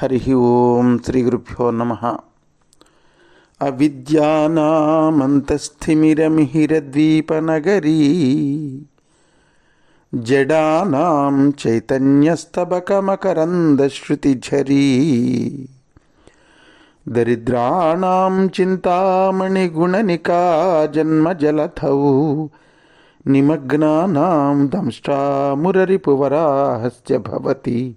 हरि ओम नम गुरुभ्यो नमः। अविद्यानामन्तस्थिमिरमिहिरद्वीपनगरी दरिद्राण चिंतामणिगुण दरिद्राणां चिन्तामणिगुणनिका निमग्ना दंष्टा मुररीपुवरा भवति।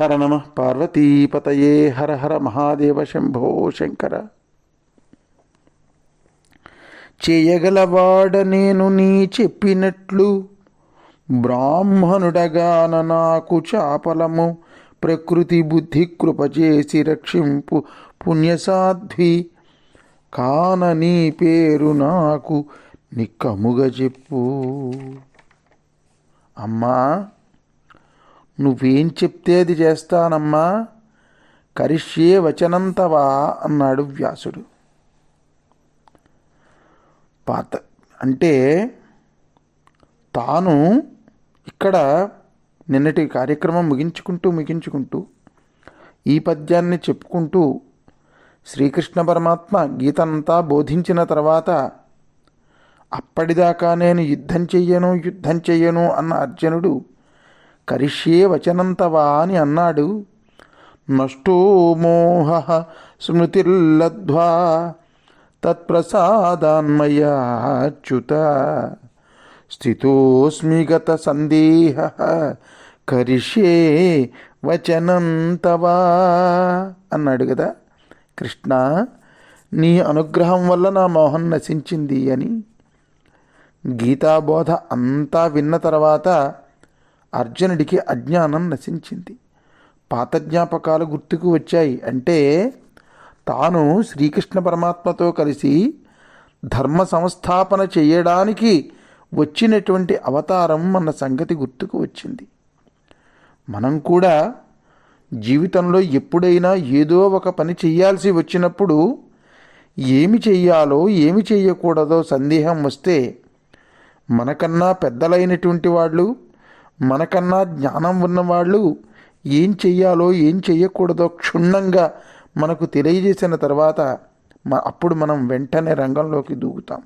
హర నమ పార్వతీపతయే హర హర మహాదేవ శంభో శంకర. చేయగలవాడ నేను నీ చెప్పినట్లు బ్రాహ్మణుడగాన నాకు చాపలము ప్రకృతి బుద్ధి కృప చేసి రక్షింపు పుణ్యసాధ్వి. కాన నీ పేరు నాకు నిక్కముగ చెప్పు. అమ్మా! నువ్వేం చెప్తే అది చేస్తానమ్మా? కరిష్యే వచనంతవా? అన్నాడు వ్యాసుడు. పాత అంటే తాను ఇక్కడ నిన్నటి కార్యక్రమం ముగించుకుంటూ ముగించుకుంటూ ఈ పద్యాన్ని చెప్పుకుంటూ శ్రీకృష్ణ పరమాత్మ గీతనంతా బోధించిన తర్వాత అప్పటిదాకా నేను యుద్ధం చెయ్యను యుద్ధం చెయ్యను అన్న అర్జునుడు కరిష్యే వచనంతవా అని అన్నాడు. నష్టో మోహ స్మృతిర్లద్ధ్వా తత్ప్రసాదాన్మయాచ్యుత స్థితోస్మి గత సందేహ కరిష్యే వచనం తవా అన్నాడు కదా. కృష్ణ నీ అనుగ్రహం వల్ల నా మోహం నశించింది అని. గీతాబోధ అంతా విన్న తర్వాత అర్జునుడికి అజ్ఞానం నశించింది. పాత జ్ఞాపకాలు గుర్తుకు వచ్చాయి. అంటే తాను శ్రీకృష్ణ పరమాత్మతో కలిసి ధర్మ సంస్థాపన చేయడానికి వచ్చినటువంటి అవతారం మన సంగతి గుర్తుకు వచ్చింది. మనం కూడా జీవితంలో ఎప్పుడైనా ఏదో ఒక పని చేయాల్సి వచ్చినప్పుడు ఏమి చేయాలో ఏమి చేయకూడదో సందేహం వస్తే మనకన్నా పెద్దలైనటువంటి వాళ్ళు మనకన్నా జ్ఞానం ఉన్నవాళ్ళు ఏం చెయ్యాలో ఏం చెయ్యకూడదో క్షుణ్ణంగా మనకు తెలియజేసిన తర్వాత అప్పుడు మనం వెంటనే రంగంలోకి దూకుతాం.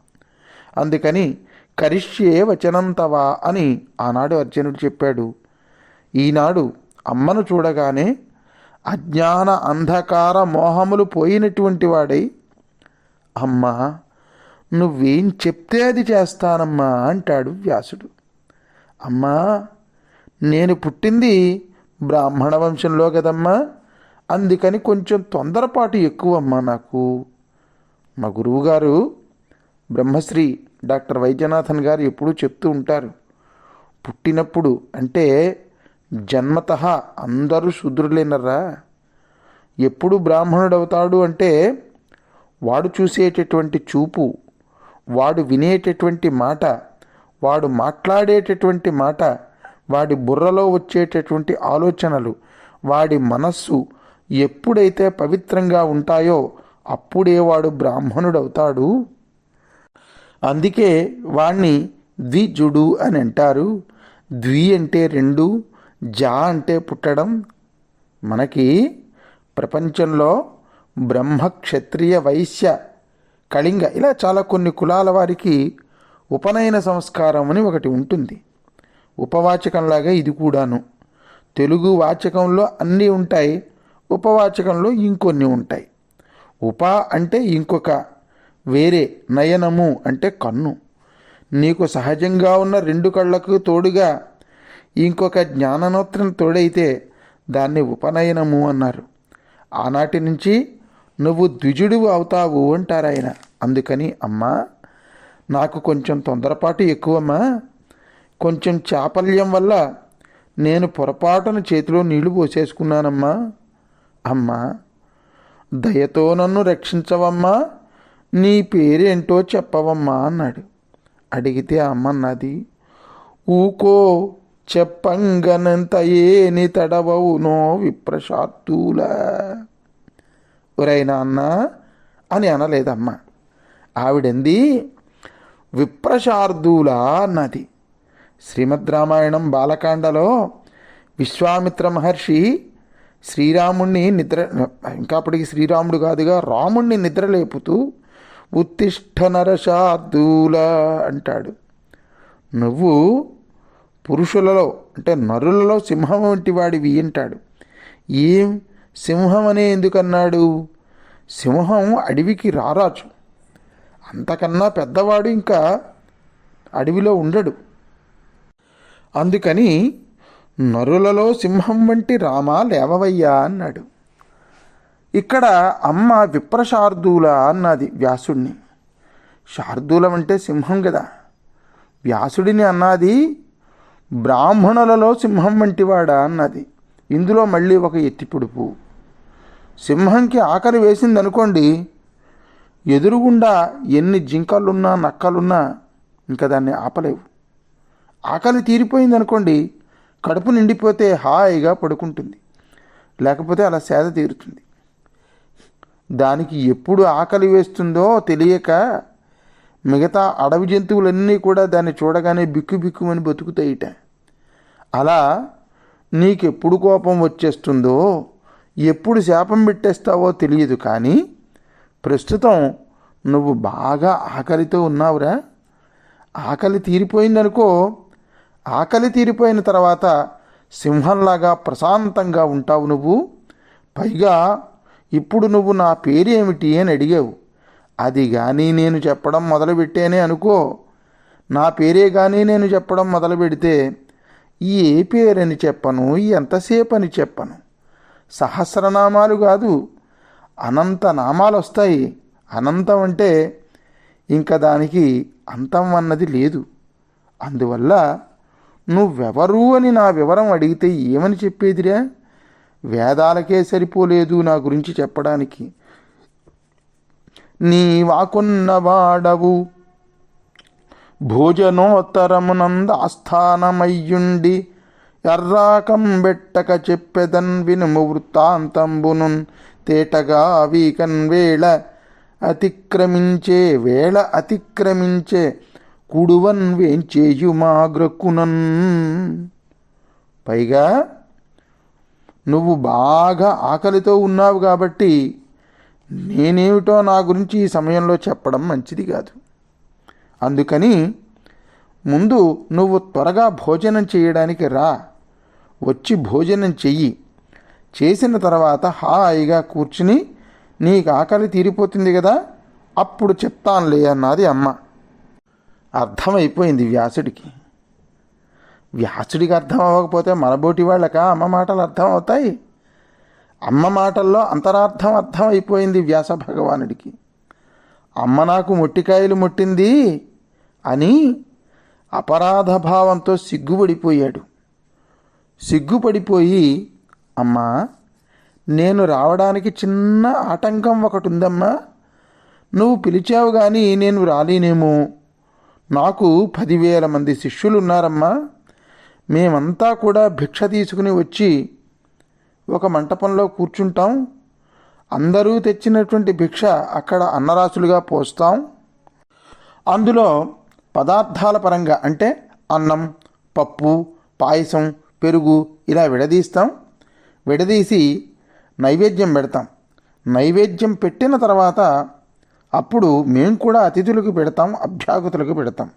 అందుకని కరిష్యే వచనంతవా అని ఆనాడు అర్జునుడు చెప్పాడు. ఈనాడు అమ్మను చూడగానే అజ్ఞాన అంధకార మోహములు పోయినటువంటి వాడై అమ్మా నువ్వేం చెప్తే అది చేస్తానమ్మా అంటాడు వ్యాసుడు. అమ్మా నేను పుట్టింది బ్రాహ్మణ వంశంలో కదమ్మా. అందుకని కొంచెం తొందరపాటు ఎక్కువమ్మా నాకు. మా గురువుగారు బ్రహ్మశ్రీ డాక్టర్ వైద్యనాథన్ గారు ఎప్పుడూ చెప్తూ ఉంటారు. పుట్టినప్పుడు అంటే జన్మత అందరూ శూద్రులేనరా. ఎప్పుడు బ్రాహ్మణుడవుతాడు అంటే వాడు చూసేటటువంటి చూపు వాడు వినేటటువంటి మాట వాడు మాట్లాడేటటువంటి మాట వాడి బుర్రలో వచ్చేటటువంటి ఆలోచనలు వాడి మనస్సు ఎప్పుడైతే పవిత్రంగా ఉంటాయో అప్పుడే వాడు బ్రాహ్మణుడవుతాడు. అందుకే వాణ్ణి ద్విజుడు అని అంటారు. ద్వి అంటే రెండు జా అంటే పుట్టడం. మనకి ప్రపంచంలో బ్రహ్మ క్షత్రియ వైశ్య కళింగ ఇలా చాలా కొన్ని కులాల వారికి ఉపనయన సంస్కారం అని ఒకటి ఉంటుంది. ఉపవాచకంలాగా ఇది కూడాను. తెలుగు వాచకంలో అన్నీ ఉంటాయి ఉపవాచకంలో ఇంకొన్ని ఉంటాయి. ఉప అంటే ఇంకొక వేరే నయనము అంటే కన్ను. నీకు సహజంగా ఉన్న రెండు కళ్ళకు తోడుగా ఇంకొక జ్ఞాననోత్రం తోడైతే దాన్ని ఉపనయనము అన్నారు. ఆనాటి నుంచి నువ్వు ద్విజుడు అవుతావు అంటారు అందుకని అమ్మా నాకు కొంచెం తొందరపాటు ఎక్కువమ్మా. కొంచెం చాపల్యం వల్ల నేను పొరపాటున చేతిలో నీళ్ళు పోసేసుకున్నానమ్మా. అమ్మా దయతో నన్ను రక్షించవమ్మా నీ పేరేంటో చెప్పవమ్మా అన్నాడు. అడిగితే అమ్మ అన్నది ఊకో చెప్పంగనంత ఏని తడవవునో విప్రశాత్తులా ఒరైనా అన్న అని అనలేదమ్మ. ఆవిడంది విప్రశార్దూలా అన్నది. శ్రీమద్ రామాయణం బాలకాండలో విశ్వామిత్ర మహర్షి శ్రీరాముణ్ణి నిద్ర ఇంకా అప్పటికి శ్రీరాముడు కాదుగా రాముణ్ణి నిద్రలేపుతూ ఉత్తిష్ట నరశార్దూల అంటాడు. నువ్వు పురుషులలో అంటే నరులలో సింహం వంటి వాడివి అంటాడు. ఏం సింహం అనే ఎందుకన్నాడు? సింహం అడవికి రారాజు. అంతకన్నా పెద్దవాడు ఇంకా అడవిలో ఉండడు. అందుకని నరులలో సింహం వంటి రామ లేవవయ్యా అన్నాడు. ఇక్కడ అమ్మ విప్రశార్దూల అన్నది వ్యాసుడిని శార్దూలం అంటే సింహం కదా. వ్యాసుడిని అన్నది బ్రాహ్మణులలో సింహం వంటివాడా అన్నది. ఇందులో మళ్ళీ ఒక ఎత్తిపొడుపు సింహంకి ఆకలి వేసిందనుకోండి ఎదురుగుండా ఎన్ని జింకలున్నా నక్కలున్నా ఇంకా దాన్ని ఆపలేవు. ఆకలి తీరిపోయిందనుకోండి కడుపు నిండిపోతే హాయిగా పడుకుంటుంది. లేకపోతే అలా సేద తీరుతుంది. దానికి ఎప్పుడు ఆకలి వేస్తుందో తెలియక మిగతా అడవి జంతువులన్నీ కూడా దాన్ని చూడగానే బిక్కు బిక్కుమని బతుకుతాయిట. అలా నీకెప్పుడు కోపం వచ్చేస్తుందో ఎప్పుడు శాపం పెట్టేస్తావో తెలియదు కానీ ప్రస్తుతం నువ్వు బాగా ఆకలితో ఉన్నావురా. ఆకలి తీరిపోయిందనుకో ఆకలి తీరిపోయిన తర్వాత సింహంలాగా ప్రశాంతంగా ఉంటావు నువ్వు? పైగా ఇప్పుడు నువ్వు నా పేరేమిటి అని అడిగావు. అది కానీ నేను చెప్పడం మొదలుపెట్టేనే అనుకో. నా పేరే కానీ నేను చెప్పడం మొదలు పెడితే ఏ పేరని చెప్పను ఎంతసేపు అని చెప్పను? సహస్రనామాలు కాదు అనంత నామాలు వస్తాయి అనంతం అంటే ఇంకా దానికి అంతం అన్నది లేదు. అందువల్ల నువ్వెవరు అని నా వివరం అడిగితే ఏమని చెప్పేదిరా? వేదాలకే సరిపోలేదు నా గురించి చెప్పడానికి. నీ భోజనోత్తరమునందాస్థానమయ్యుండి ఆస్థానమయ్యుండి ఎర్రాకం బెట్టక చెప్పెదన్ వినుము వృత్తాంతంబునున్ తేటగా వీకన్ వేళ అతిక్రమించే వేళ అతిక్రమించే కుడువన్ వేంచేయుమాగ్రక్కునన్ పైగా నువ్వు బాగా ఆకలితో ఉన్నావు కాబట్టి నేనేమిటో నా గురించి ఈ సమయంలో చెప్పడం మంచిది కాదు. అందుకని ముందు నువ్వు త్వరగా భోజనం చేయడానికి రా. వచ్చి భోజనం చెయ్యి. చేసిన తర్వాత హాయిగా కూర్చుని నీకు ఆకలి తీరిపోతుంది కదా అప్పుడు చెప్తానులే అన్నది అమ్మ. అర్థమైపోయింది వ్యాసుడికి. వ్యాసుడికి అర్థం అవ్వకపోతే మనబోటి వాళ్ళక? అమ్మ మాటలు అర్థం అవుతాయి అమ్మ మాటల్లో అంతరార్థం అర్థం అయిపోయింది వ్యాస భగవానుడికి. అమ్మ నాకు మొట్టికాయలు ముట్టింది అని అపరాధ భావంతో సిగ్గుపడిపోయాడు. సిగ్గుపడిపోయి అమ్మా నేను రావడానికి చిన్న ఆటంకం ఒకటి ఉందమ్మా నువ్వు పిలిచావు కానీ నేను రాలేనేమో. నాకు పదివేల మంది శిష్యులు ఉన్నారమ్మా మేమంతా కూడా భిక్ష తీసుకుని వచ్చి ఒక మంటపంలో కూర్చుంటాం. అందరూ తెచ్చినటువంటి భిక్ష అక్కడ అన్నరాశులుగా పోస్తాం. అందులో పదార్థాల పరంగా అంటే అన్నం పప్పు పాయసం పెరుగు ఇలా విడదీస్తాం. విడదీసి నైవేద్యం పెడతాం. నైవేద్యం పెట్టిన తర్వాత అప్పుడు మేము కూడా అతిథులకు పెడతాం అభ్యాగతులకు పెడతాం.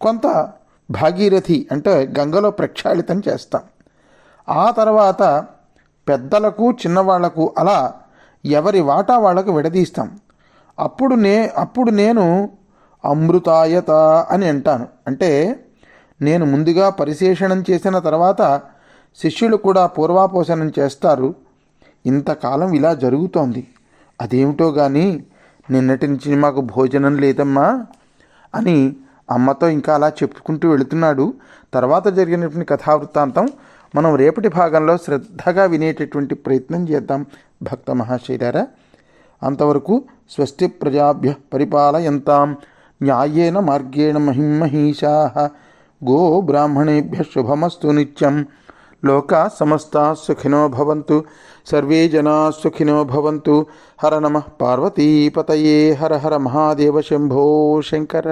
కొంత భాగీరథి అంటే గంగలో ప్రక్షాళితం చేస్తాం. ఆ తర్వాత పెద్దలకు చిన్నవాళ్ళకు అలా ఎవరి వాటా వాళ్ళకు విడదీస్తాం. అప్పుడు నే అప్పుడు నేను అమృతాయత అని అంటాను. అంటే నేను ముందుగా పరిశేషణం చేసిన తర్వాత శిష్యులు కూడా పూర్వాపోషణం చేస్తారు. ఇంతకాలం ఇలా జరుగుతోంది. అదేమిటో కానీ నిన్నటి నుంచి మాకు భోజనం లేదమ్మా అని అమ్మతో ఇంకా అలా చెప్పుకుంటూ వెళుతున్నాడు. తర్వాత జరిగినటువంటి కథావృత్తాంతం మనం రేపటి భాగంలో శ్రద్ధగా వినేటటువంటి ప్రయత్నం చేద్దాం. భక్త మహాశైలారా అంతవరకు స్వస్తి ప్రజాభ్య పరిపాలయంతాం. న్యాయేన మార్గేణ మహిమహీషా గో బ్రాహ్మణేభ్య శుభమస్తు నిత్యం. లోకా సమస్తా సుఖినో భవంతు సర్వే జనా సుఖినో భవంతు హర నమ పార్వతీపతయే హర హర మహాదేవ శంభో శంకర